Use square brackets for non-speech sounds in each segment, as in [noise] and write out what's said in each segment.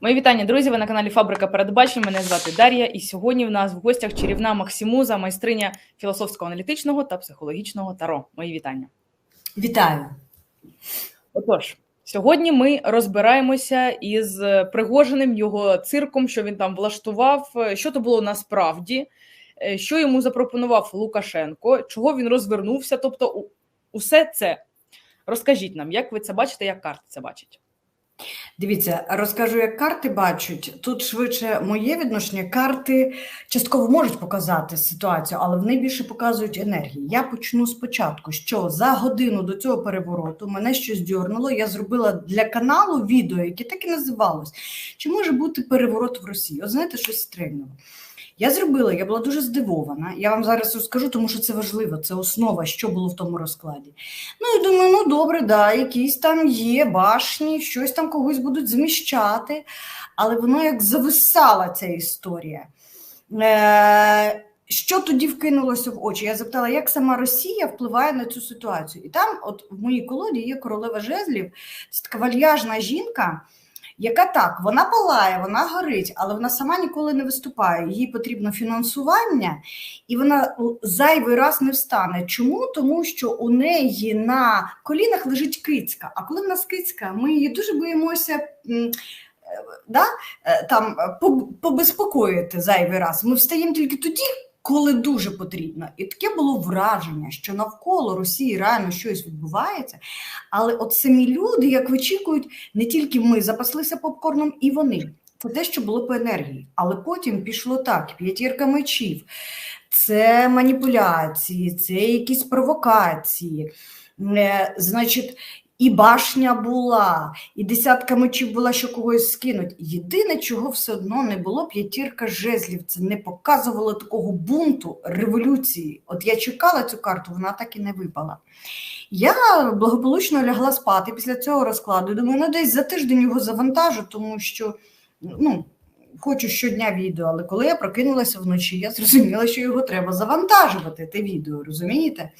Мої вітання, друзі. Ви на каналі Фабрика Передбачень. Мене звати Дар'я, і сьогодні в нас в гостях чарівна Максимуза, майстриня філософського аналітичного та психологічного таро. Мої вітання. Вітаю. Отож, сьогодні ми розбираємося із Пригожиним його цирком, що він там влаштував. Що то було насправді, е, що йому запропонував Лукашенко, чого він розвернувся. Тобто, усе це розкажіть нам, як ви це бачите, як карти це бачать. Дивіться, розкажу, як карти бачать. Тут швидше моє відношення. Карти частково можуть показати ситуацію, але вони більше показують енергії. Я почну спочатку, що за годину до цього перевороту мене щось дьорнуло. Я зробила для каналу відео, яке так і називалось. Чи може бути переворот в Росії? От знаєте, щось стрельнуло. Я зробила, я була дуже здивована. Я вам зараз розкажу, тому що це важливо, це основа, що було в тому розкладі. Ну, і думаю, ну добре, да, якісь там є башні, щось там когось будуть зміщати, але воно як зависала ця історія. Е, що тоді вкинулося в очі? Я запитала, як сама Росія впливає на цю ситуацію. І там, от в моїй колоді, є королева жезлів, це така вальяжна жінка, яка так, вона палає, вона горить, але вона сама ніколи не виступає. Їй потрібно фінансування, і вона зайвий раз не встане. Чому? Тому що у неї на колінах лежить кицька. А коли в нас кицька, ми її дуже боїмося. е, Да? е, Там е, побезпокоїти зайвий раз. Ми встаємо тільки тоді, коли дуже потрібно. І таке було враження, що навколо Росії реально щось відбувається. Але от самі люди, як вичікують, не тільки ми запаслися попкорном, і вони. Це те, що було по енергії. Але потім пішло так: п'ятірка мечів, це маніпуляції, це якісь провокації. Е, Значить, і башня була, і десятка мечів була, що когось скинуть. Єдине, чого все одно не було, п'ятірка жезлів. Це не показувало такого бунту, революції. От я чекала цю карту, вона так і не випала. Я благополучно лягла спати після цього розкладу. Думаю, ну десь за тиждень його завантажу, тому що ну, хочу щодня відео, але коли я прокинулася вночі, я зрозуміла, що його треба завантажувати, те відео, розумієте?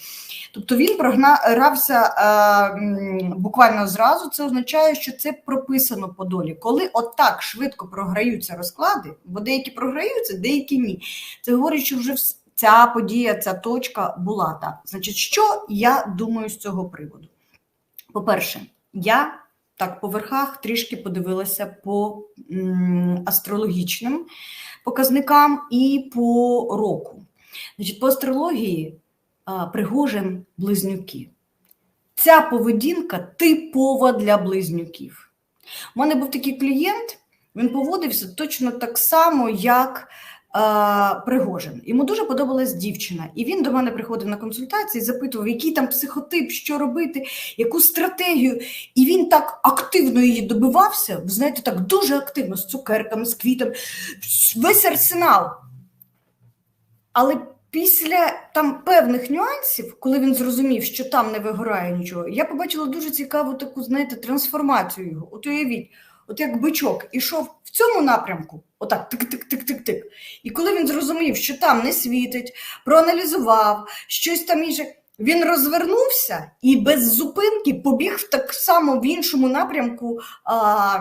Тобто він програвся е, буквально зразу. Це означає, що це прописано по долі. Коли отак швидко програються розклади, бо деякі програються, деякі ні. Це говорить, що вже ця подія, ця точка була так. Значить, що я думаю з цього приводу? По-перше, я так по верхах трішки подивилася по астрологічним показникам і по року. Значить, по астрології Пригожин близнюки. Ця поведінка типова для близнюків. У мене був такий клієнт, він поводився точно так само, як Пригожин. Йому дуже подобалась дівчина, і він до мене приходив на консультації, запитував, який там психотип, що робити, яку стратегію. І він так активно її добивався, знаєте, так дуже активно з цукерками, з квітами, весь арсенал. Але після там певних нюансів, коли він зрозумів, що там не вигорає нічого, я побачила дуже цікаву таку, знаєте, трансформацію його. От уявіть, от як бичок ішов в цьому напрямку, отак тик-тик-тик-тик-тик. І коли він зрозумів, що там не світить, проаналізував щось там інше. Він розвернувся і без зупинки побіг так само в іншому напрямку а,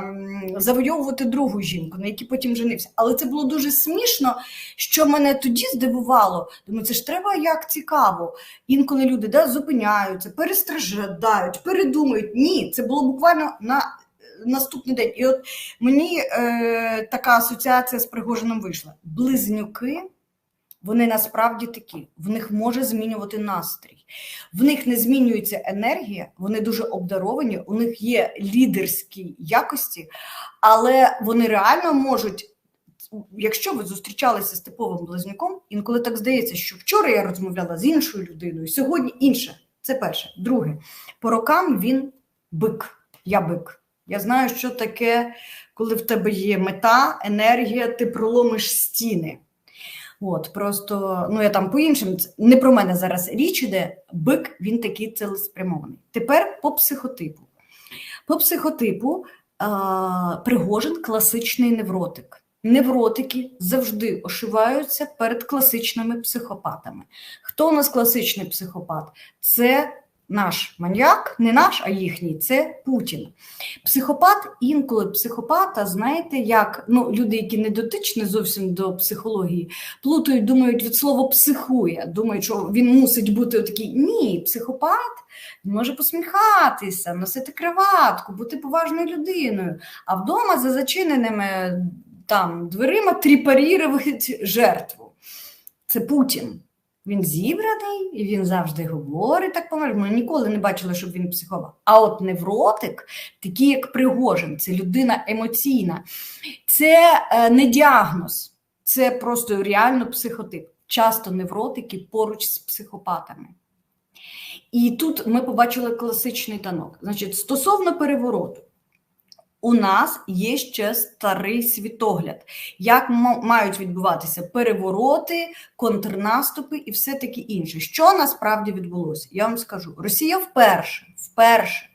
завойовувати другу жінку, на якій потім женився. Але це було дуже смішно, що мене тоді здивувало. Думаю, це ж треба як цікаво. Інколи люди да, зупиняються, перестраждають, передумають. Ні, це було буквально на наступний день. І от мені е, така асоціація з Пригожином вийшла. Близнюки. Вони насправді такі, в них може змінювати настрій, в них не змінюється енергія, вони дуже обдаровані, у них є лідерські якості, але вони реально можуть, якщо ви зустрічалися з типовим близнюком, інколи так здається, що вчора я розмовляла з іншою людиною, сьогодні інше. Це перше. Друге, по рокам він бик. Я бик. Я знаю, що таке, коли в тебе є мета, енергія, ти проломиш стіни. От, просто, ну я там по іншим, не про мене зараз річ іде, бик він такий цілеспрямований. Тепер по психотипу. По психотипу а, Пригожин класичний невротик. Невротики завжди ошиваються перед класичними психопатами. Хто у нас класичний психопат? Це наш маньяк, не наш, а їхній, це Путін. Психопат інколи психопата, знаєте, як ну, люди, які не дотичні зовсім до психології, плутають, думають від слова психує, думають, що він мусить бути такий. Ні, психопат може посміхатися, носити криватку, бути поважною людиною, а вдома за зачиненими там дверима тріпарірувати жертву. Це Путін. Він зібраний і він завжди говорить так помер. Ми ніколи не бачили, щоб він психував. А от невротик, такий як Пригожин, це людина емоційна, це е, не діагноз, це просто реально психотип. Часто невротики поруч з психопатами. І тут ми побачили класичний танок. Значить, стосовно перевороту, у нас є ще старий світогляд, як мають відбуватися перевороти, контрнаступи і все таке інше. Що насправді відбулося? Я вам скажу: Росія вперше, вперше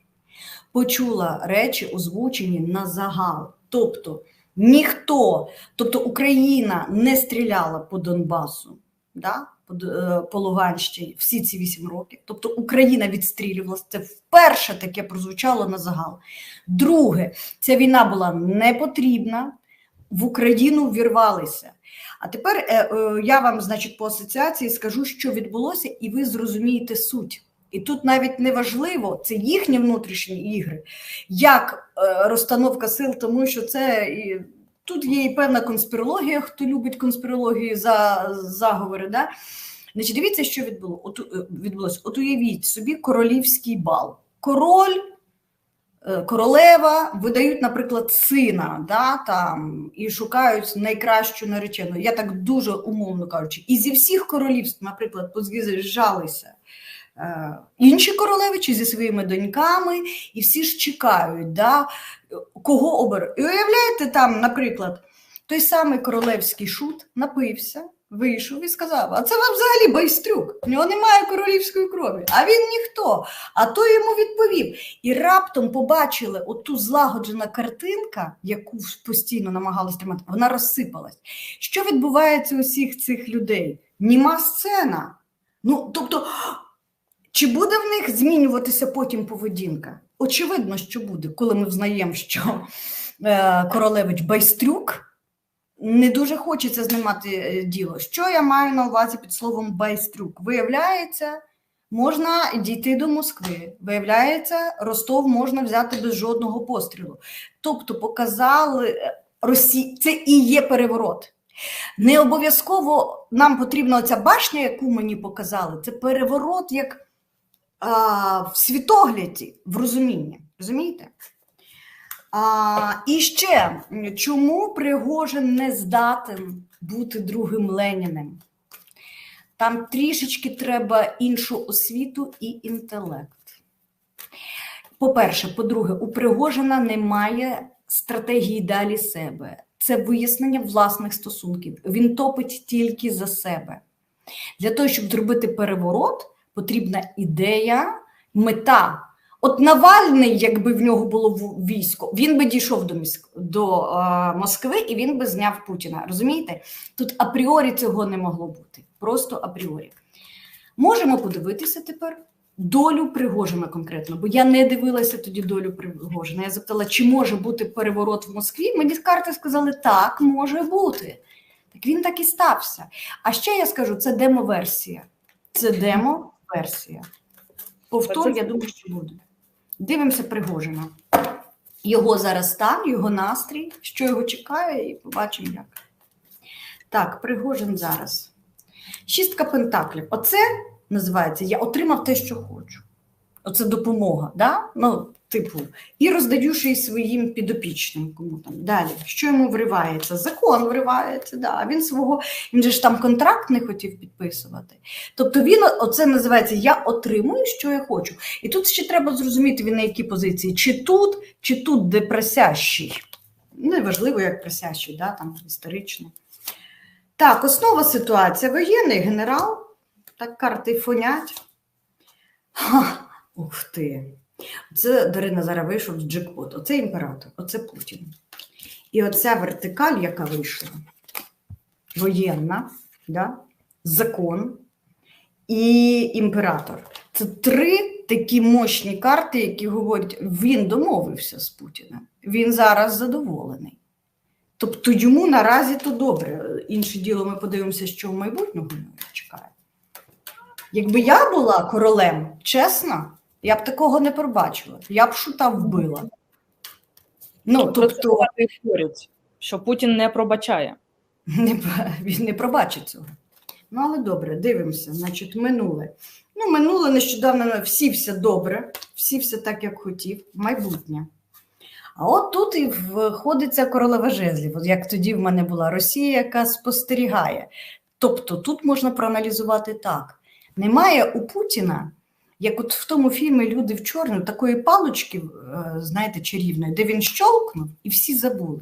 почула речі, озвучені на загал. Тобто ніхто, тобто Україна не стріляла по Донбасу, да? По, е, Луганщині всі ці вісім років. Тобто Україна відстрілювалася. Це вперше таке прозвучало на загал. Друге, ця війна була не потрібна, в Україну вірвалися. А тепер е, е, я вам, значить, по асоціації скажу, що відбулося, і ви зрозумієте суть. І тут навіть не важливо, це їхні внутрішні ігри, як розстановка сил, тому що це тут є і певна конспірологія, хто любить конспірологію за заговори. Да? Значить, дивіться, що відбуло. От, е, відбулося. От уявіть собі королівський бал. Король е, королева видають, наприклад, сина, да, там, і шукають найкращу наречену. Я так дуже умовно кажучи. І зі всіх королівств, наприклад, е, інші королеви чи зі своїми доньками, і всі ж чекають, да, кого оберуть. І уявляєте, там, наприклад, той самий королевський шут напився. Вийшов і сказав: а це вам взагалі байстрюк, в нього немає королівської крові, а він ніхто. А той йому відповів. І раптом побачили оту злагоджена картинка, яку постійно намагалися тримати, вона розсипалась. Що відбувається у всіх цих людей? Німа сцена. Ну, тобто, чи буде в них змінюватися потім поведінка? Очевидно, що буде, коли ми взнаємо, що е, королевич байстрюк. Не дуже хочеться знімати е, діло. Що я маю на увазі під словом байстрюк? Виявляється, можна дійти до Москви. Виявляється, Ростов можна взяти без жодного пострілу. Тобто показали е, Росі... це і є переворот. Не обов'язково нам потрібна ця башня, яку мені показали. Це переворот як в світогляді, в розумінні. Розумієте? А, і ще чому Пригожин не здатен бути другим Леніним? Там трішечки треба іншу освіту і інтелект. По-перше, по-друге, у Пригожина немає стратегії далі себе. Це вияснення власних стосунків. Він топить тільки за себе. Для того, щоб зробити переворот, потрібна ідея, мета. От Навальний, якби в нього було військо, він би дійшов до, Міск... до е, Москви і він би зняв Путіна. Розумієте? Тут апріорі цього не могло бути. Просто апріорі. Можемо подивитися тепер долю Пригожина конкретно, бо я не дивилася тоді долю Пригожина. Я запитала, чи може бути переворот в Москві. Мені з карти сказали, так, може бути. Так він так і стався. А ще я скажу, це демо-версія. Це демо-версія. Повтор, я думаю, що буде. Дивимося Пригожина. Його зараз стан, його настрій, що його чекає, і побачимо як. Так, Пригожин зараз. Шістка пентаклів. Оце називається Я отримав те, що хочу. Оце допомога. Да? Ну, типу, і роздаю ще своїм підопічним. Кому там далі. Що йому вривається? Закон вривається, да. він свого, він же ж там контракт не хотів підписувати. Тобто він оце називається Я отримую, що я хочу. І тут ще треба зрозуміти, він на якій позиції, чи тут, чи тут, де просящий. Неважливо, як просящий, да, там історично. Так, основа ситуації. Воєнний генерал. Так, карти фонять. Ух ти. Це Дарина зараз вийшов з джекпот. Оце імператор, оце Путін. І оця вертикаль, яка вийшла, воєнна, да? закон і імператор. Це три такі мощні карти, які говорять, він домовився з Путіним, він зараз задоволений. Тобто йому наразі то добре. Інше діло, ми подивимося, що в майбутньому чекає. Якби я була королем, чесно, я б такого не пробачила. Я б шута вбила. Ну, тобто, що Путін не пробачає. [laughs] не, він не пробачить цього. Ну, але добре, дивимося. Значить, минуле. Ну, минуле нещодавно всі все добре, всі все так, як хотів, майбутнє. А от тут і входиться королева жезлів, як тоді в мене була Росія, яка спостерігає. Тобто тут можна проаналізувати так: немає у Путіна, як от в тому фільмі Люди в чорному, такої палочки, е, знаєте, чарівної, де він щолкнув і всі забули.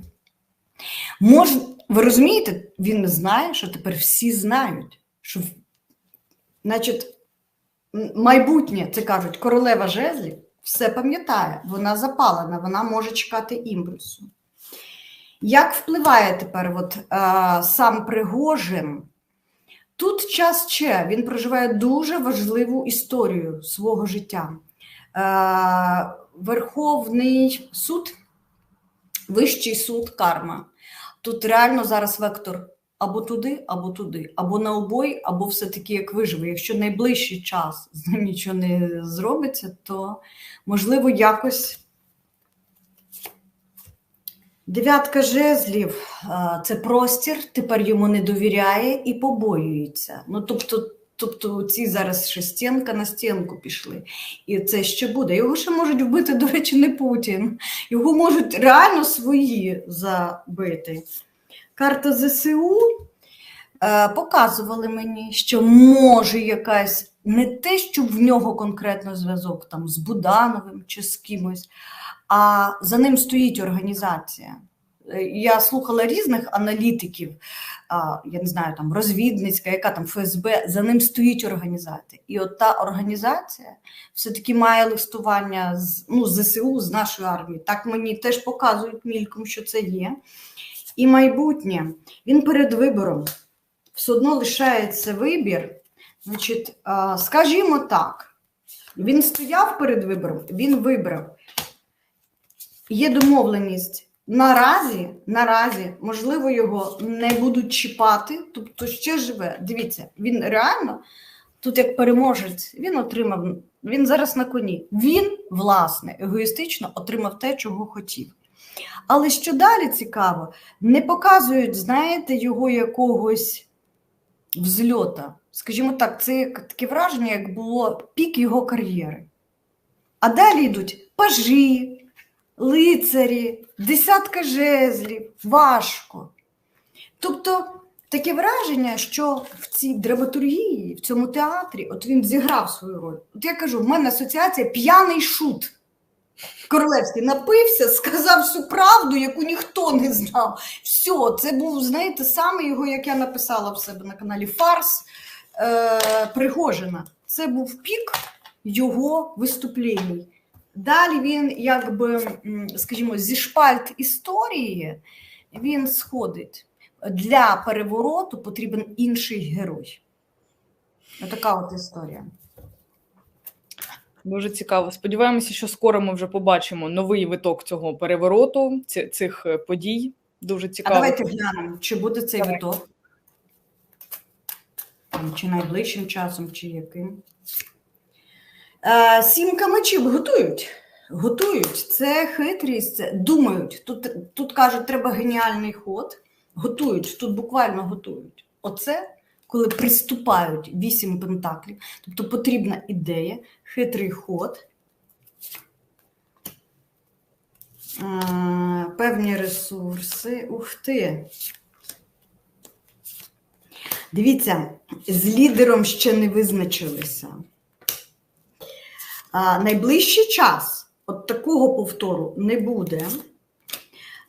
Мож, ви розумієте, він знає, що тепер всі знають, що значить, майбутнє, це кажуть, королева жезлів, все пам'ятає, вона запалена, вона може чекати імпульсу. Як впливає тепер от, е, сам Пригожин? Тут час Че, він проживає дуже важливу історію свого життя. Е, Верховний суд, Вищий суд карма. Тут реально зараз вектор або туди, або туди, або на обой, або все-таки як виживе. Якщо найближчий час з ним нічого не зробиться, то можливо якось. Дев'ятка жезлів це простір, тепер йому не довіряє і побоюється. Ну, тобто, тобто ці зараз ще стінка на стінку пішли. І це ще буде. Його ще можуть вбити, до речі, не Путін. Його можуть реально свої забити. Карта ЗСУ е, показували мені, що може якась не те, що в нього конкретно зв'язок там з Будановим чи з кимось, а за ним стоїть організація. Е, Я слухала різних аналітиків, я не знаю, там розвідницька, яка там ФСБ, за ним стоїть організація. І от та організація все-таки має листування з ну, з ЗСУ, з нашої армії. Так мені теж показують мільком, що це є. І майбутнє, він перед вибором все одно лишається вибір. Значить, скажімо так, він стояв перед вибором, він вибрав. Є домовленість. Наразі, наразі, можливо, його не будуть чіпати, тобто ще живе. Дивіться, він реально, тут як переможець, він отримав, він зараз на коні. Він, власне, егоїстично отримав те, чого хотів. Але що далі цікаво, не показують, знаєте, його якогось взльота. Скажімо так, це таке враження, як було пік його кар'єри. А далі йдуть пажі, лицарі, десятка жезлів, важко. Тобто таке враження, що в цій драматургії, в цьому театрі, от він зіграв свою роль. От я кажу, в мене асоціація п'яний шут. Королевський напився, сказав всю правду, яку ніхто не знав. Все, це був, знаєте, саме його, як я написала в себе на каналі Фарс е, Пригожина. Це був пік його виступлень. Далі він, якби, скажімо, зі шпальт історії він сходить. Для перевороту потрібен інший герой. Отака от історія. Дуже цікаво. Сподіваємося, що скоро ми вже побачимо новий виток цього перевороту, цих е, подій. Дуже А цікаво. давайте глянемо, чи буде цей Давай. виток. Чи найближчим часом, чи яким. Е, сімка мечів готують. Готують. Це хитрість, це думають. Тут, тут кажуть, треба геніальний ход. Готують, тут буквально готують. Оце коли приступають вісім пентаклів. Тобто потрібна ідея, хитрий ход. Е, певні ресурси. Ух ти. Дивіться, з лідером ще не визначилися. Найближчий час от такого повтору не буде.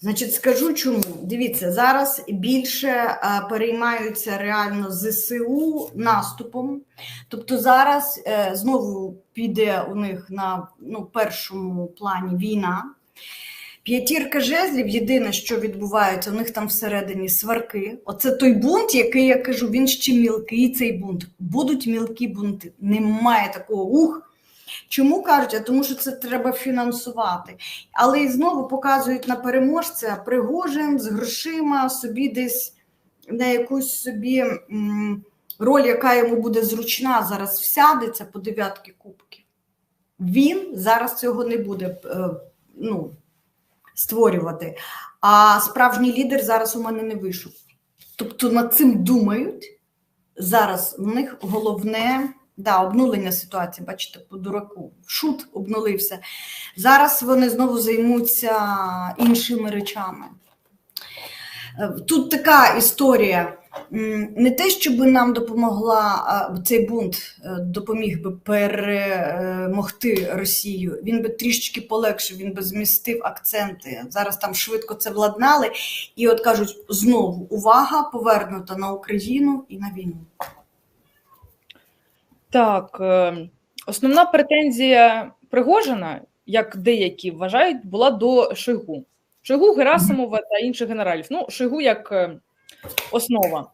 Значить, скажу чому. Дивіться, зараз більше переймаються реально ЗСУ наступом. Тобто зараз е, знову піде у них на ну, першому плані війна. П'ятірка жезлів, єдине, що відбувається, у них там всередині сварки. Оце той бунт, який я кажу, він ще мілкий, цей бунт. Будуть мілкі бунти. Немає такого ух. Чому кажуть? А тому що це треба фінансувати. Але і знову показують на переможця Пригожин з грошима собі десь на якусь собі роль, яка йому буде зручна, зараз всядеться по дев'ятки кубків. Він зараз цього не буде е, ну, створювати. А справжній лідер зараз у мене не вийшов. Тобто над цим думають. Зараз в них головне да, обнулення ситуації, бачите, по дураку. Шут обнулився. Зараз вони знову займуться іншими речами. Е, Тут така історія. Не те, щоб нам допомогла цей бунт, е, допоміг би перемогти Росію. Він би трішечки полегшив, він би змістив акценти. Зараз там швидко це владнали. І от кажуть, знову увага повернута на Україну і на війну. Так, е, основна претензія Пригожина, як деякі вважають, була до Шойгу. Шойгу, Герасимова та інших генералів. Ну, Шойгу як е, основа.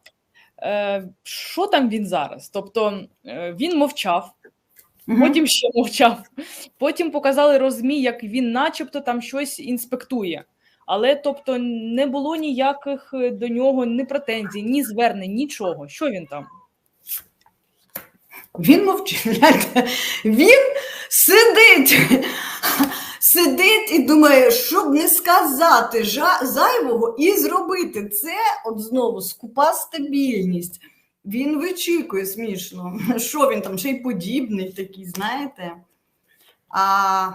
Е, Що там він зараз? Тобто е, він мовчав, потім ще мовчав. Потім показали розмі, як він, начебто, там щось інспектує. Але тобто не було ніяких е, до нього ні претензій, ні звернень, нічого. Що він там? Він мовчить. Він сидить, сидить і думає, щоб не сказати зайвого і зробити це, от знову скупа стабільність. Він вичікує смішно. Що він там ще й подібний такий, знаєте? А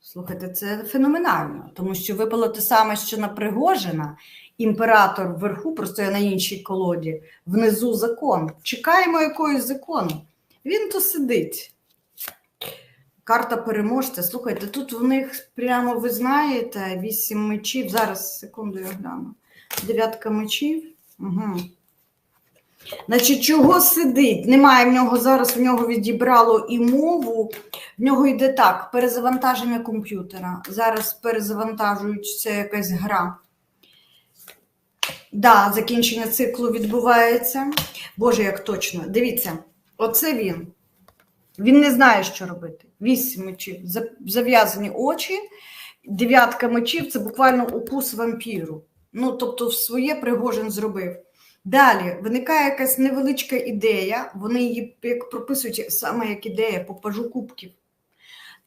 слухайте, це феноменально, тому що випало те саме, що на Пригожина, імператор вверху, просто я на іншій колоді, внизу закон. Чекаємо якогось закону. Він то сидить. Карта переможця. Слухайте, тут в них прямо, ви знаєте, вісім мечів. Зараз, секунду, я гляну. Дев'ятка мечів. Угу. Значить, чого сидить? Немає в нього зараз, в нього відібрало і мову. В нього йде так: перезавантаження комп'ютера. Зараз перезавантажується якась гра. Да, закінчення циклу відбувається. Боже, як точно. Дивіться, оце він. Він не знає, що робити. Вісім мечів, зав'язані очі, дев'ятка мечів це буквально укус вампіру. Ну, тобто, в своє Пригожин зробив. Далі виникає якась невеличка ідея, вони її як прописують саме як ідея по пажу кубків.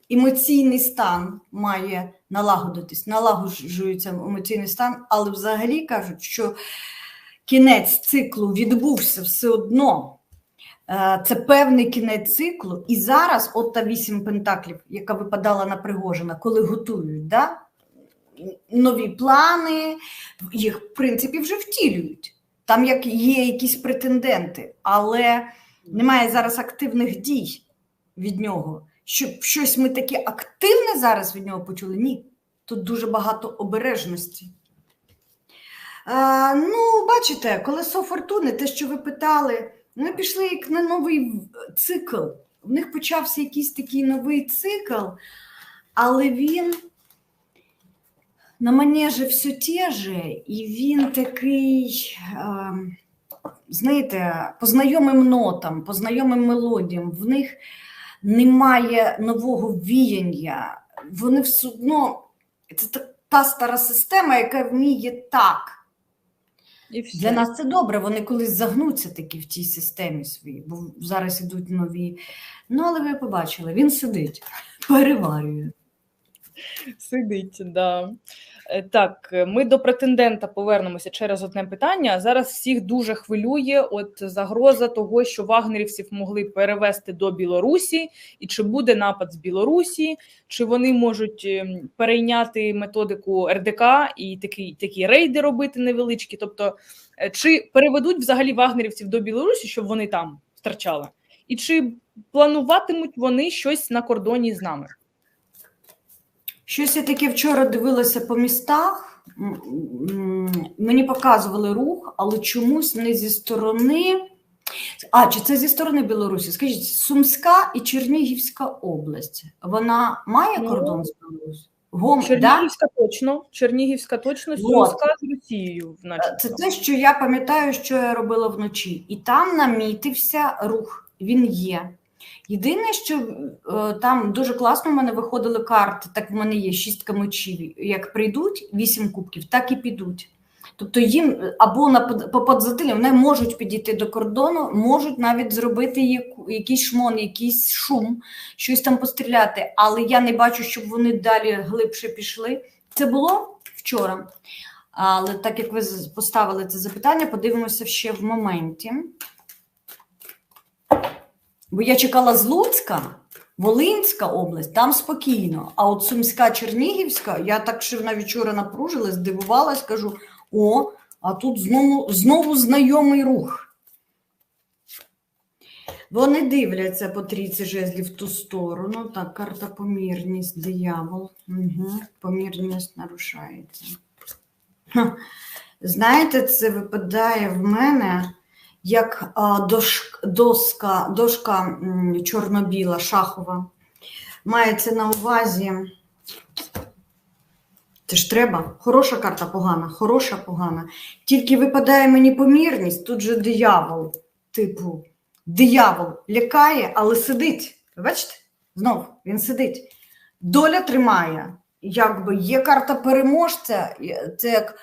Емоційний стан має налагодитись, налагоджується емоційний стан, але взагалі кажуть, що кінець циклу відбувся все одно. Е, Це певний кінець циклу. І зараз, от та вісім пентаклів, яка випадала на Пригожина, коли готують да? нові плани, їх, в принципі, вже втілюють. Там як є якісь претенденти, але немає зараз активних дій від нього. Щоб щось ми таке активне зараз від нього почули, ні. Тут дуже багато обережності. Е, ну, бачите, колесо фортуни, те, що ви питали, ми пішли як на новий цикл. В них почався якийсь такий новий цикл, але він на манежі все те же, і він такий, е, знаєте, по знайомим нотам, по знайомим мелодіям. В них немає нового віяння. Вони все одно це та, та стара система, яка вміє так. І все. Для нас це добре, вони колись загнуться такі в тій системі своїй, бо зараз ідуть нові. Ну, але ви побачили, він сидить, [laughs] переварює. Сидить, да. Е, Так, е, ми до претендента повернемося через одне питання. Зараз всіх дуже хвилює от загроза того, що вагнерівців могли перевести до Білорусі, і чи буде напад з Білорусі, чи вони можуть ем, перейняти методику РДК і такі, такі рейди робити невеличкі. Тобто, е, чи переведуть взагалі вагнерівців до Білорусі, щоб вони там втрачали, і чи плануватимуть вони щось на кордоні з нами? Щось я таке вчора дивилася по містах. Мені показували рух, але чомусь не зі сторони. А, чи це зі сторони Білорусі? Скажіть, Сумська і Чернігівська область. Вона має Ну, кордон з Білорусі? Гом, да? Чернігівська точно, Чернігівська точно. Сумська з Росією, наче. Це те, що я пам'ятаю, що я робила вночі. І там намітився рух. Він є. Єдине, що е, там дуже класно в мене виходили карти, так в мене є шістка мечів. Як прийдуть вісім кубків, так і підуть. Тобто їм е, або на под- по подзатилі вони можуть підійти до кордону, можуть навіть зробити якийсь шмон, якийсь шум, щось там постріляти. Але я не бачу, щоб вони далі глибше пішли. Це було вчора. Але так як ви поставили це запитання, подивимося ще в моменті. Бо я чекала з Луцька, Волинська область, там спокійно. А от Сумська, Чернігівська, я так ще навіть вчора напружилась, здивувалась, кажу: о, а тут знову, знову знайомий рух. Вони дивляться по трійці жезлів в ту сторону. Так, карта помірність, диявол. Угу. Помірність нарушається. Ха. Знаєте, це випадає в мене як а, дош, доска, дошка чорно-біла, шахова. Мається на увазі. Це ж треба. Хороша карта погана, хороша погана. Тільки випадає мені помірність, тут же диявол, типу, диявол лякає, але сидить. Бачите? Знов він сидить. Доля тримає. Якби є карта переможця, це як.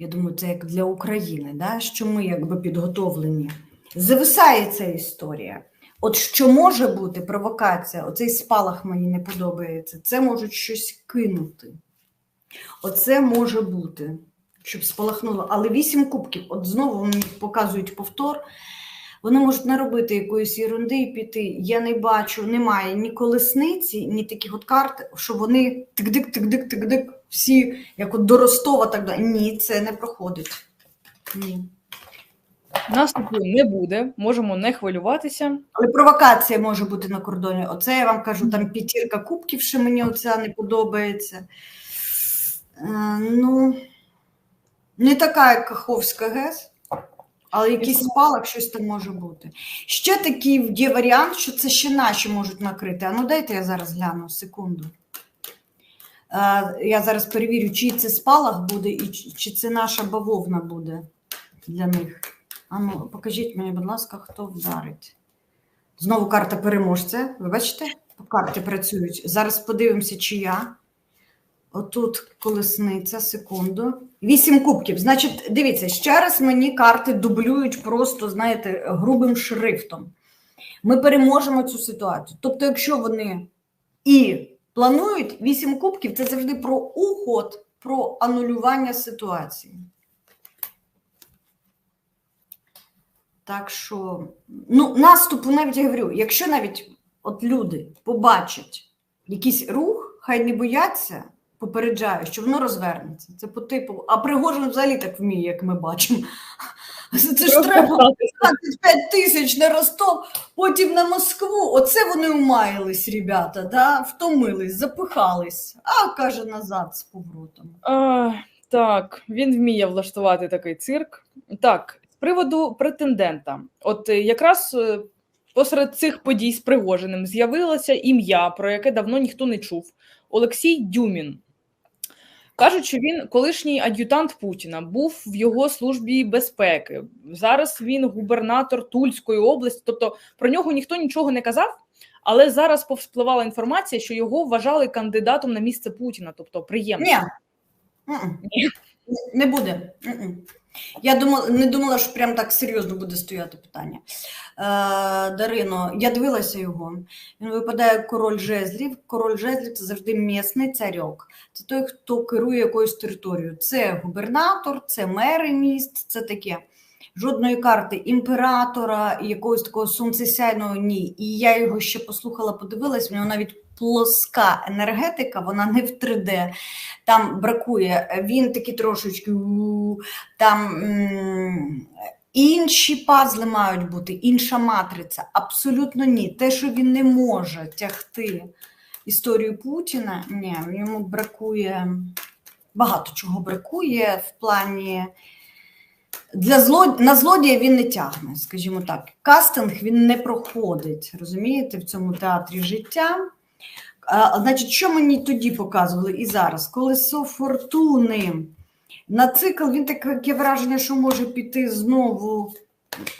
Я думаю, це як для України, да? що ми якби підготовлені. Зависає ця історія. От що може бути провокація, оцей спалах мені не подобається, це можуть щось кинути. Оце може бути, щоб спалахнуло. Але вісім кубків, от знову мені показують повтор. Вони можуть наробити якоїсь ерунди і піти. Я не бачу, немає ні колесниці, ні таких от карт, що вони тик-дик, тик-дик, тик-дик, всі, як от до Ростова, так далі. Ні, це не проходить. Ні. Наступу не буде, можемо не хвилюватися. Але провокація може бути на кордоні. Оце я вам кажу, там п'ятірка кубків, що мені оця не подобається. Е, ну, не така, як Каховська ГЕС, але якийсь спалах, щось там може бути. Ще такий є варіант, що це ще наші можуть накрити. А ну дайте я зараз гляну, секунду. Е, я зараз перевірю, чий це спалах буде і чи- це наша бавовна буде для них. А ну, покажіть мені, будь ласка, хто вдарить. Знову карта переможця. Ви бачите? Карти працюють. Зараз подивимося, чия. Отут колесниця, секунду. Вісім кубків. Значить, дивіться, ще раз мені карти дублюють просто, знаєте, грубим шрифтом. Ми переможемо цю ситуацію. Тобто, якщо вони і планують вісім кубків, це завжди про уход, про анулювання ситуації. Так що, ну, наступу навіть я говорю, якщо навіть от люди побачать якийсь рух, хай не бояться, попереджаю, що воно розвернеться. Це по типу, а Пригожин взагалі так вміє, як ми бачимо. [laughs] Це ж треба 25 тисяч на Ростов, потім на Москву. Оце вони умаялись, ребята, да? втомились, запихались, а каже назад з поворотом. А, так, він вміє влаштувати такий цирк. Так, з приводу претендента. От е, якраз е, посеред цих подій з Пригожиним з'явилося ім'я, про яке давно ніхто не чув. Олексій Дюмін. Кажуть, що він колишній ад'ютант Путіна, був в його службі безпеки. Зараз він губернатор Тульської області. Тобто про нього ніхто нічого не казав, але зараз повспливала інформація, що його вважали кандидатом на місце Путіна, тобто приємно. Ні. М-м. Не буде. М-м. Я думала, не думала, що прям так серйозно буде стояти питання. Е, Дарино, я дивилася його. Він випадає король жезлів. Король жезлів це завжди місний царьок. Це той, хто керує якоюсь територією. Це губернатор, це мери міст, це таке. Жодної карти імператора, якогось такого сонцесяйного ні. І я його ще послухала, подивилась, в нього навіть плоска енергетика, вона не в 3D. Там бракує. Він такий трошечки там інші пазли мають бути, інша матриця. Абсолютно ні. Те, що він не може тягти історію Путіна, ні, йому бракує багато чого бракує в плані. Для зло... На злодія він не тягне, скажімо так. Кастинг він не проходить, розумієте, в цьому театрі життя. А, значить, що мені тоді показували і зараз? Колесо фортуни. На цикл він таке враження, що може піти знову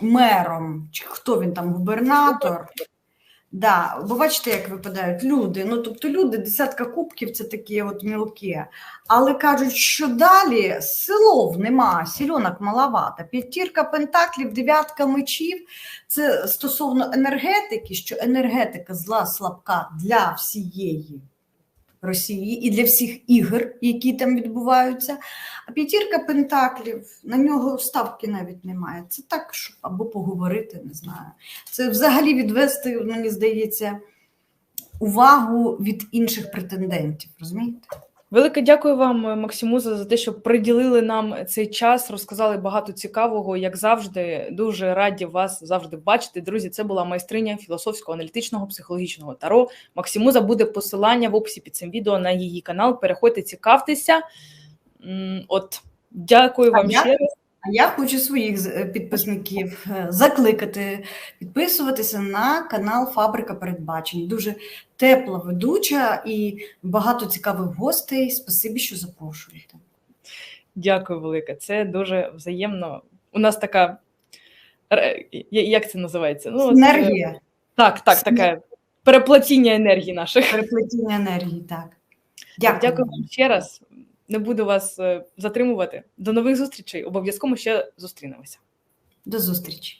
мером, чи хто він там, губернатор. Да, бо бачите, як випадають люди. Ну, тобто люди, десятка кубків це такі от мілкі. Але кажуть, що далі силов нема, сільонок маловато. П'ятірка пентаклів, дев'ятка мечів. Це стосовно енергетики, що енергетика зла слабка для всієї Росії і для всіх ігор, які там відбуваються. А п'ятірка пентаклів, на нього ставки навіть немає. Це так, щоб або поговорити, не знаю. Це взагалі відвести, мені здається, увагу від інших претендентів. Розумієте? Велике дякую вам, е, Максимуза, за те, що приділили нам цей час, розказали багато цікавого. Як завжди, дуже раді вас завжди бачити. Друзі, це була майстриня філософського аналітичного психологічного таро. Максимуза буде посилання в описі під цим відео на її канал. Переходьте, цікавтеся. От, дякую вам а ще раз. А я хочу своїх е, підписників е, закликати підписуватися на канал Фабрика передбачень. Дуже тепла ведуча і багато цікавих гостей. Спасибі, що запрошуєте. Дякую велике. Це дуже взаємно. У нас така як це називається? Ну, Енергія, Так, так, таке переплетіння енергії наших. переплетіння енергії. Так. Дякую. Дякую вам ще раз. Не буду вас е, затримувати. До нових зустрічей. Обов'язково ще зустрінемося. До зустрічі.